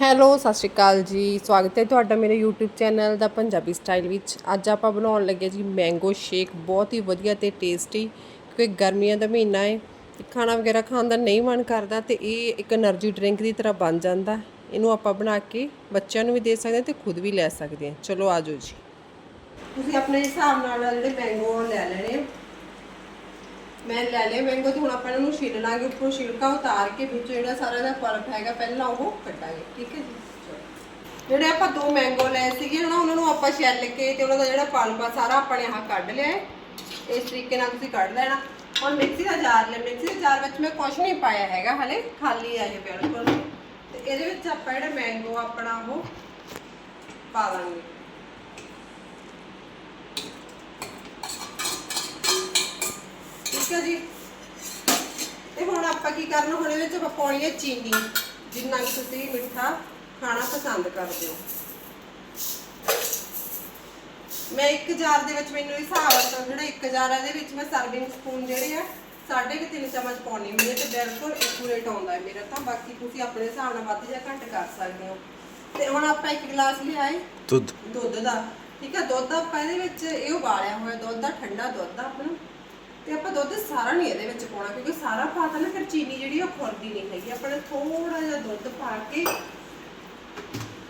Hello, ਸਤਿ ਸ਼੍ਰੀ ਅਕਾਲ ਜੀ। ਸਵਾਗਤ ਹੈ ਤੁਹਾਡਾ ਮੇਰੇ YouTube ਚੈਨਲ ਦਾ ਪੰਜਾਬੀ ਸਟਾਈਲ ਵਿੱਚ। ਅੱਜ ਆਪਾਂ ਬਣਾਉਣ ਲੱਗੇ ਜੀ ਮੈਂਗੋ ਸ਼ੇਕ ਬਹੁਤ ਹੀ ਵਧੀਆ ਤੇ ਟੇਸਟੀ ਕਿਉਂਕਿ ਗਰਮੀਆਂ ਦਾ ਮਹੀਨਾ ਹੈ ਖਾਣਾ ਵਗੈਰਾ ਖਾਣ ਦਾ ਨਹੀਂ ਮਨ ਕਰਦਾ ਤੇ ਇਹ ਇੱਕ એનર્ਜੀ ਡਰਿੰਕ ਦੀ ਤਰ੍ਹਾਂ ਬਣ ਜਾਂਦਾ। ਇਹਨੂੰ ਆਪਾਂ ਬਣਾ ਕੇ ਬੱਚਿਆਂ ਨੂੰ ਵੀ ਦੇ ਸਕਦੇ ਤੇ ਖੁਦ ਵੀ ਲੈ ਸਕਦੇ ਹਾਂ। ਚਲੋ ਆਜੋ ਜੀ। ਤੁਸੀਂ ਆਪਣੇ ਹਿਸਾਬ ਨਾਲ ਜਿਹੜੇ ਮੈਂਗੋ ਲੈ ਲੈਣੇ ਮੈਂ ਲੈ ਲਿਆ ਮੈਂਗੋ ਤੇ ਹੁਣ ਆਪਾਂ ਇਹਨਾਂ ਨੂੰ ਛਿੱਲ ਲਾਂਗੇ ਉੱਪਰੋਂ ਛਿਲਕਾ ਉਤਾਰ ਕੇ ਵਿੱਚੋਂ ਜਿਹੜਾ ਸਾਰਾ ਦਾ ਪਲਪ ਹੈਗਾ, ਪਹਿਲਾਂ ਉਹ ਕੱਢਾਂਗੇ, ਠੀਕ ਹੈ ਜੀ? ਜਿਹੜੇ ਆਪਾਂ ਦੋ ਮੈਂਗੋ ਲਏ ਸੀਗੇ, ਹਨਾ, ਉਹਨਾਂ ਨੂੰ ਆਪਾਂ ਛਿੱਲ ਕੇ ਤੇ ਉਹਨਾਂ ਦਾ ਜਿਹੜਾ ਪਲਪ ਆ ਸਾਰਾ ਆਪਣੇ ਆਹ ਕੱਢ ਲਿਆ ਇਸ ਤਰੀਕੇ ਨਾਲ ਤੁਸੀਂ ਕੱਢ ਲੈਣਾ। ਹੁਣ ਮਿਕਸੀ ਦਾ ਜਾਰ ਲੈ ਮਿਕਸੀ ਦੇ ਜਾਰ ਵਿੱਚ ਮੈਂ ਕੁਝ ਨਹੀਂ ਪਾਇਆ ਹੈਗਾ ਹਲੇ, ਖਾਲੀ ਆ ਇਹ ਬਿਲਕੁਲ। ਤੇ ਇਹਦੇ ਵਿੱਚ ਆਪਾਂ ਜਿਹੜਾ ਮੈਂਗੋ ਆਪਣਾ ਉਹ ਪਾ ਦਾਂਗੇ। ਠੀਕ ਹੈ ਜੀ? ਤੇ ਹੁਣ ਆਪਾਂ ਕੀ ਕਰਨਾ? ਹੁਣ ਇਹਦੇ ਵਿੱਚ ਪਾਉਣੀ ਹੈ ਚੀਨੀ ਜਿੰਨਾ ਕਿ ਤੁਸੀਂ ਮਿੱਠਾ ਖਾਣਾ ਪਸੰਦ ਕਰਦੇ ਹੋ। ਮੈਂ ਇੱਕ ਜਾਰ ਦੇ ਵਿੱਚ ਮੈਨੂੰ ਹਿਸਾਬ ਨਾਲ ਜਿਹੜਾ ਇੱਕ ਜਾਰ ਇਹਦੇ ਵਿੱਚ ਮੈਂ ਸਰਵਿੰਗ ਸਪੂਨ ਜਿਹੜੇ ਆ ਸਾਢੇ ਕੁ ਤਿੰਨ ਚਮਚ ਪਾਉਣੀ ਹੁੰਦੀ ਹੈ ਤੇ ਬਿਲਕੁਲ ਐਕੂਰੇਟ ਆਉਂਦਾ ਹੈ ਮੇਰਾ ਤਾਂ। ਬਾਕੀ ਤੁਸੀਂ ਆਪਣੇ ਹਿਸਾਬ ਨਾਲ ਵੱਧ ਜਾਂ ਘੱਟ ਕਰ ਸਕਦੇ ਹੋ। ਤੇ ਹੁਣ ਆਪਾਂ ਇੱਕ ਗਲਾਸ ਲਿਆਏ ਦੁੱਧ। ਦੁੱਧ ਦਾ। ਠੀਕ ਹੈ ਦੁੱਧ ਆਪਾਂ ਇਹਦੇ ਵਿੱਚ ਇਹ ਉਬਾਲਿਆ ਹੋਇਆ ਦੁੱਧ ਦਾ ਠੰਡਾ ਦੁੱਧ ਆ ਆਪਣਾ। ਤੇ ਆਪਾਂ ਦੁੱਧ ਸਾਰਾ ਨਹੀਂ ਇਹਦੇ ਵਿੱਚ ਪਾਉਣਾ, ਕਿਉਂਕਿ ਸਾਰਾ ਪਾਤਾ ਨਾ ਫਿਰ ਚੀਨੀ ਜਿਹੜੀ ਉਹ ਖੁਰਦੀ ਨਹੀਂ ਹੈਗੀ। ਆਪਾਂ ਨੇ ਥੋੜਾ ਜਿਹਾ ਦੁੱਧ ਪਾ ਕੇ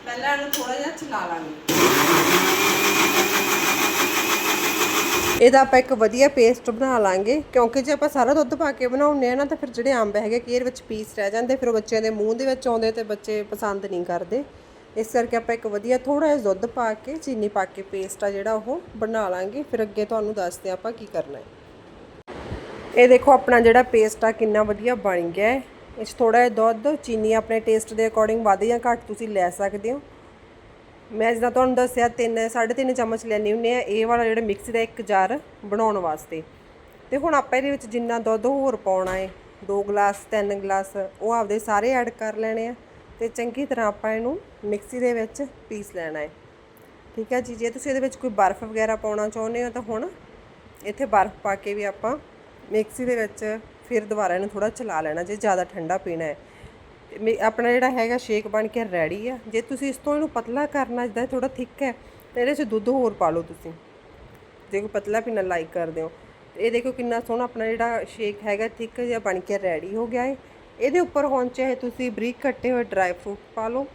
ਪਹਿਲਾਂ ਇਹਨੂੰ ਥੋੜਾ ਜਿਹਾ ਚਲਾ ਲਾਂਗੇ। ਇਹਦਾ ਆਪਾਂ ਇੱਕ ਵਧੀਆ ਪੇਸਟ ਬਣਾ ਲਾਂਗੇ, ਕਿਉਂਕਿ ਜੇ ਆਪਾਂ ਸਾਰਾ ਦੁੱਧ ਪਾ ਕੇ ਬਣਾਉਂਦੇ ਆ ਨਾ, ਤਾਂ ਫਿਰ ਜਿਹੜੇ ਅੰਬ ਹੈਗੇ, ਕਿ ਵਿੱਚ ਪੀਸ ਰਹਿ ਜਾਂਦੇ, ਫਿਰ ਉਹ ਬੱਚਿਆਂ ਦੇ ਮੂੰਹ ਦੇ ਵਿੱਚ ਆਉਂਦੇ ਤੇ ਬੱਚੇ ਪਸੰਦ ਨਹੀਂ ਕਰਦੇ। ਇਸ ਕਰਕੇ ਆਪਾਂ ਇੱਕ ਵਧੀਆ ਥੋੜਾ ਜਿਹਾ ਦੁੱਧ ਪਾ ਕੇ, ਚੀਨੀ ਪਾ ਕੇ ਪੇਸਟ ਆ ਜਿਹੜਾ ਉਹ ਬਣਾ ਲਾਂਗੇ। ਫਿਰ ਅੱਗੇ ਤੁਹਾਨੂੰ ਦੱਸਦੇ ਹਾਂ ਆਪਾਂ ਕੀ ਕਰਨਾ ਹੈ। ਇਹ ਦੇਖੋ ਆਪਣਾ ਜਿਹੜਾ ਪੇਸਟ ਆ, ਕਿੰਨਾ ਵਧੀਆ ਬਣ ਗਿਆ ਹੈ। ਇਸ 'ਚ ਥੋੜਾ ਜਿਹਾ ਦੁੱਧ, ਚੀਨੀ ਆਪਣੇ ਟੇਸਟ ਦੇ ਅਕੋਰਡਿੰਗ ਵੱਧ ਜਾਂ ਘੱਟ ਤੁਸੀਂ ਲੈ ਸਕਦੇ ਹੋ। ਮੈਂ ਜਿੱਦਾਂ ਤੁਹਾਨੂੰ ਦੱਸਿਆ 3 3.5 ਚਮਚ ਲੈਣੀ ਹੁੰਨੇ ਆ ਇਹ ਵਾਲਾ ਜਿਹੜਾ ਮਿਕਸੀ ਦਾ ਇੱਕ ਜਾਰ ਬਣਾਉਣ ਵਾਸਤੇ। ਤੇ ਹੁਣ ਆਪਾਂ ਇਹਦੇ ਵਿੱਚ ਜਿੰਨਾ ਦੁੱਧ ਹੋਰ ਪਾਉਣਾ ਹੈ 2 ਗਲਾਸ 3 ਗਲਾਸ, ਉਹ ਆਪਦੇ ਸਾਰੇ ਐਡ ਕਰ ਲੈਣੇ ਆ। ਤੇ ਚੰਗੀ ਤਰ੍ਹਾਂ ਆਪਾਂ ਇਹਨੂੰ ਮਿਕਸੀ ਦੇ ਵਿੱਚ ਪੀਸ ਲੈਣਾ ਹੈ। ਠੀਕ ਹੈ ਜੀ, ਜੇ ਤੁਸੀਂ ਇਹਦੇ ਵਿੱਚ ਕੋਈ ਬਰਫ਼ ਵਗੈਰਾ ਪਾਉਣਾ ਚਾਹੁੰਦੇ ਹੋ ਤਾਂ ਹੁਣ ਇੱਥੇ ਬਰਫ਼ ਪਾ ਕੇ ਵੀ ਆਪਾਂ ਮਿਕਸੀ ਦੇ ਵਿੱਚ ਫਿਰ ਦੁਬਾਰਾ ਇਹਨੂੰ ਥੋੜਾ ਚਲਾ ਲੈਣਾ, ਜੇ ਜ਼ਿਆਦਾ ਠੰਡਾ ਪੀਣਾ ਹੈ। ਤੇ ਮੇ- ਆਪਣਾ ਜਿਹੜਾ ਹੈਗਾ ਸ਼ੇਕ ਬਣ ਕੇ ਰੈਡੀ ਆ। ਜੇ ਤੁਸੀਂ ਇਸ ਤੋਂ ਇਹਨੂੰ ਪਤਲਾ ਕਰਨਾ, ਜਿੱਦਾਂ ਥੋੜਾ ਥਿੱਕ ਹੈ, ਤਾਂ ਇਹਦੇ 'ਚ ਦੁੱਧ ਹੋਰ ਪਾ ਲਓ ਤੁਸੀਂ। ਜੇ ਕੋਈ ਪਤਲਾ ਪੀਣਾ ਲਾਈਕ ਕਰਦੇ ਹੋ। ਇਹ ਦੇਖੋ ਕਿੰਨਾ ਸੋਹਣਾ ਆਪਣਾ ਜਿਹੜਾ ਸ਼ੇਕ ਹੈਗਾ ਥਿੱਕ ਜਿਹਾ ਬਣ ਕੇ ਰੈਡੀ ਹੋ ਗਿਆ ਹੈ ਇਹਦੇ ਉੱਪਰ ਹੁਣ ਚਾਹੇ ਤੁਸੀਂ ਬਰੀਕ ਕੱਟੇ ਹੋਏ ਡਰਾਈ ਫਰੂਟ ਪਾ ਲਓ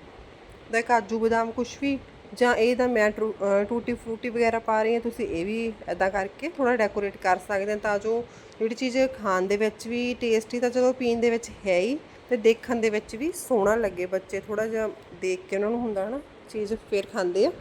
ਦਾ ਕਾਜੂ ਬਦਾਮ ਕੁਝ ਵੀ ਜਾਂ ਇਹ ਤਾਂ ਮੈਂ ਟੂਟੀ ਫਰੂਟੀ ਵਗੈਰਾ ਪਾ ਰਹੀ ਹਾਂ, ਤੁਸੀਂ ਇਹ ਵੀ ਇਦਾਂ ਕਰਕੇ ਥੋੜਾ ਡੈਕੋਰੇਟ ਕਰ ਸਕਦੇ ਹਾਂ ਤਾਂ ਜੋ ਜਿਹੜੀ ਚੀਜ਼ ਖਾਣ ਦੇ ਵਿੱਚ ਵੀ ਟੇਸਟੀ ਤਾਂ ਜਦੋਂ ਪੀਣ ਦੇ ਵਿੱਚ ਹੈ ਹੀ ਤੇ ਦੇਖਣ ਦੇ ਵਿੱਚ ਵੀ ਸੋਹਣਾ ਲੱਗੇ ਬੱਚੇ ਥੋੜਾ ਜਿਹਾ ਦੇਖ ਕੇ ਉਹਨਾਂ ਨੂੰ ਹੁੰਦਾ ਨਾ, ਚੀਜ਼ ਫੇਰ ਖਾਂਦੇ ਆ।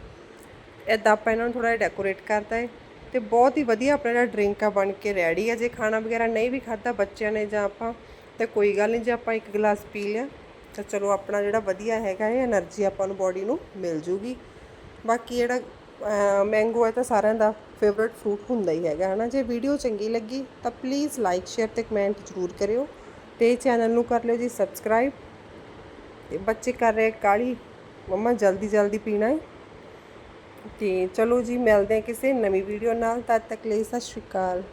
ਇਦਾਂ ਆਪਾਂ ਇਹਨਾਂ ਨੂੰ ਥੋੜਾ ਡੈਕੋਰੇਟ ਕਰਤਾ ਹੈ ਤੇ ਬਹੁਤ ਹੀ ਵਧੀਆ ਆਪਣਾ ਜਿਹੜਾ ਡਰਿੰਕ ਆ ਬਣ ਕੇ ਰੈਡੀ ਆ। ਜੇ ਖਾਣਾ ਵਗੈਰਾ ਨਹੀਂ ਵੀ ਖਾਦਾ ਬੱਚਿਆਂ ਨੇ ਜਾਂ ਆਪਾਂ, ਤਾਂ ਕੋਈ ਗੱਲ ਨਹੀਂ, ਜੇ ਆਪਾਂ ਇੱਕ ਗਲਾਸ ਪੀ ਲਿਆ ਤਾਂ ਚਲੋ ਆਪਣਾ ਜਿਹੜਾ ਵਧੀਆ ਹੈਗਾ ਇਹ એનર્ਜੀ ਆਪਾਂ ਨੂੰ ਬਾਡੀ ਨੂੰ ਮਿਲ ਜੂਗੀ। ਬਾਕੀ ਜਿਹੜਾ ਮੈਂਗੋ ਹੈ ਤਾਂ ਸਾਰਿਆਂ ਦਾ ਫੇਵਰਿਟ ਫਰੂਟ ਹੁੰਦਾ ਹੀ ਹੈਗਾ, ਹਨਾ? ਜੇ ਵੀਡੀਓ ਚੰਗੀ ਲੱਗੀ ਤਾਂ ਪਲੀਜ਼ ਲਾਈਕ ਸ਼ੇਅਰ ਤੇ ਕਮੈਂਟ ਜ਼ਰੂਰ ਕਰਿਓ ਤੇ ਚੈਨਲ ਨੂੰ ਕਰ ਲਿਓ ਜੀ ਸਬਸਕ੍ਰਾਈਬ ਤੇ ਬੱਚੇ ਕਰ ਰਹੇ ਕਾਲੀ, ਮੰਮਾ ਜਲਦੀ ਜਲਦੀ ਪੀਣਾ ਹੈ। ਤੇ ਚਲੋ ਜੀ, ਮਿਲਦੇ ਹਾਂ ਕਿਸੇ ਨਵੀਂ ਵੀਡੀਓ ਨਾਲ, ਤਦ ਤੱਕ ਲਈ ਸਤਿ ਸ਼੍ਰੀ ਅਕਾਲ।